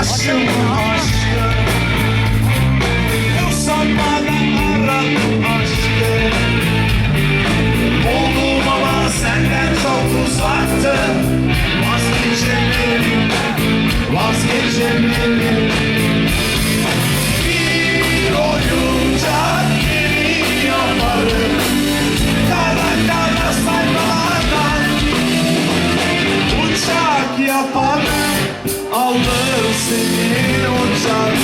Aşkım aşkım Usanmadan aradım aşkım Oldum ama senden çok uzaktım Vazgeçemedim Vazgeçemedim Bir oyuncak gibi yaparım Karanlara saymadan Uçak yaparım Aldım singing on top.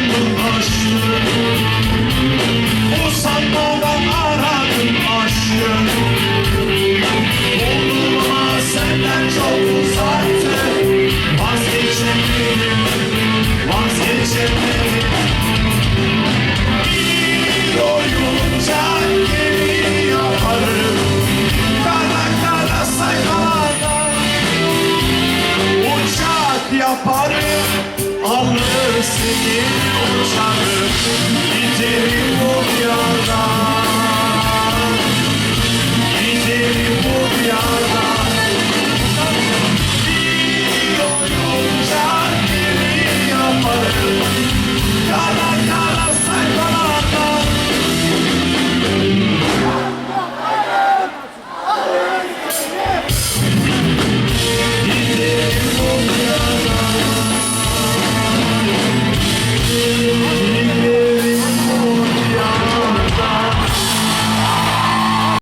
Aşkımın aşkı seni uçanır Giderim o diyardan.